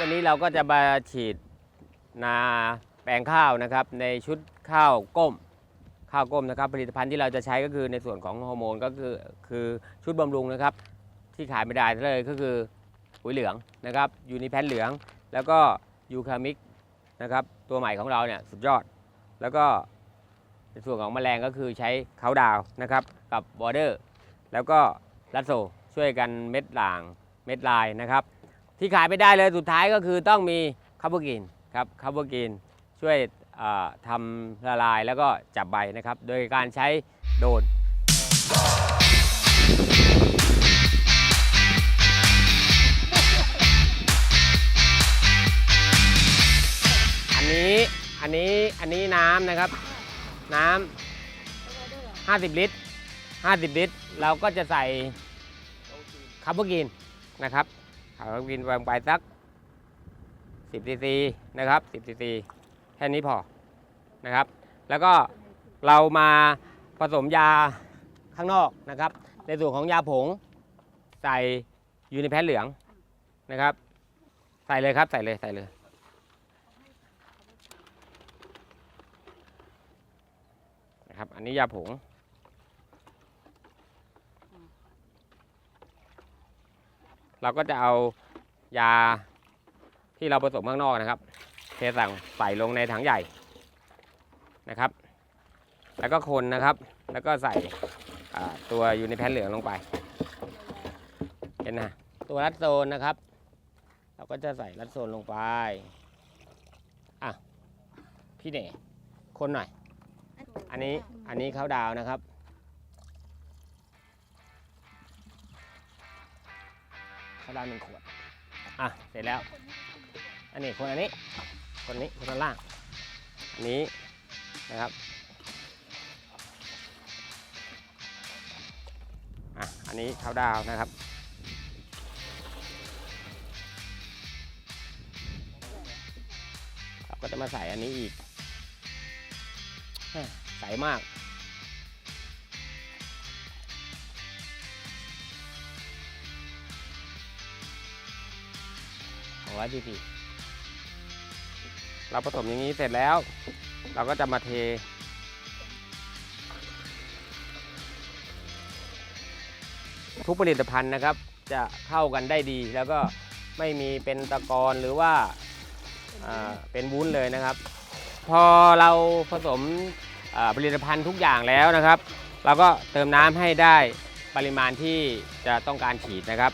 วันนี้เราก็จะมาฉีดนาแปลงข้าวนะครับ ในชุดข้าวก้ม ข้าวก้มนะครับ ผลิตภัณฑ์ที่เราจะใช้ก็คือในส่วนของฮอร์โมนก็คือคือชุดบำรุงนะครับ ที่ขายไม่ได้เลยก็คือปุ๋ยเหลืองนะครับยูนิแพนเหลือง แล้วก็ยูคามิกนะครับตัวใหม่ของเราเนี่ยสุดยอด แล้วก็ในส่วนของแมลงก็คือใช้เขาดาวนะครับกับบอร์เดอร์ แล้วก็ลัดโซช่วยกันเม็ดด่างเม็ดลายนะครับ ที่ขายไม่ได้เลยสุดท้ายก็คือต้องมีคาร์บูกินครับคาร์บูกินช่วยทำละลายแล้วก็จับใบนะครับ โดยการใช้โดนอันนี้อันนี้อันนี้น้ำนะครับ น้ำ50 ลิตร 50 ลิตร เราก็จะใส่คาร์บูกินนะครับ คาร์บกินวางไปสัก10ซีซีนะครับ10ซีซีแค่นี้พอนะครับ แล้วก็เรามาผสมยาข้างนอกนะครับ ในส่วนของยาผงใส่ยูนิแพนเหลืองนะครับ ใส่เลยครับใส่เลยใส่เลยนะครับ อันนี้ยาผง เราก็จะเอายาที่เราผสมข้างนอกนะครับ เทสั่งใส่ลงในถังใหญ่นะครับ แล้วก็คนนะครับ แล้วก็ใส่อ่าตัวอยู่ในิแพนเหลืองลงไป เห็นนะตัวรัดโซนนะครับ เราก็จะใส่รัดโซนลงไปอะพี่เน่คนหน่อย อันนี้อันนี้เขาดาวนะครับ เขาดาวหนึ่งขวด อะ เสร็จแล้ว อันนี้คนอันนี้ คนนี้คนด้านล่าง อันนี้นะครับ อะ อันนี้เขาดาวนะครับ เราก็จะมาใส่อันนี้อีกแม่ใสมาก ของร้อยีเราผสมอย่างนี้เสร็จแล้ว เราก็จะมาเท ทุกผลิตภัณฑ์นะครับ จะเข้ากันได้ดี แล้วก็ไม่มีเป็นตะกอนหรือว่าอ่าเป็นวุ้นเลยนะครับ พอเราผสมผลิตภัณฑ์ทุกอย่างแล้วนะครับ เราก็เติมน้ำให้ได้ปริมาณที่จะต้องการฉีดนะครับ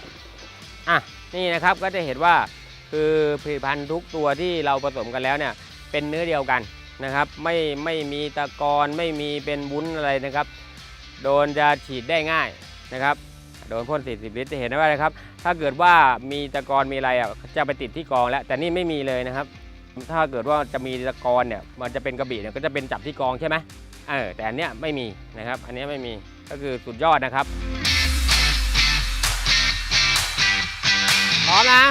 อะนี่นะครับก็จะเห็นว่า คือผลิตภัณฑ์ทุกตัวที่เราผสมกันแล้วเนี่ยเป็นเนื้อเดียวกันนะครับ ไม่ไม่มีตะกอนไม่มีเป็นวุ้นอะไรนะครับ โดนจะฉีดได้ง่ายนะครับ โดนพ่น 40 ลิตรจะเห็นได้ว่านะครับ ถ้าเกิดว่ามีตะกอนมีอะไรอะจะไปติดที่กองแล้ว แต่นี่ไม่มีเลยนะครับ ถ้าเกิดว่าจะมีตะกอนเนี่ยมันจะเป็นกระบี่เนี่ยก็จะเป็นจับที่กองใช่ไหมเออแต่อันเนี้ยไม่มีนะครับ อันเนี้ยไม่มีก็คือสุดยอดนะครับพร้อมนะ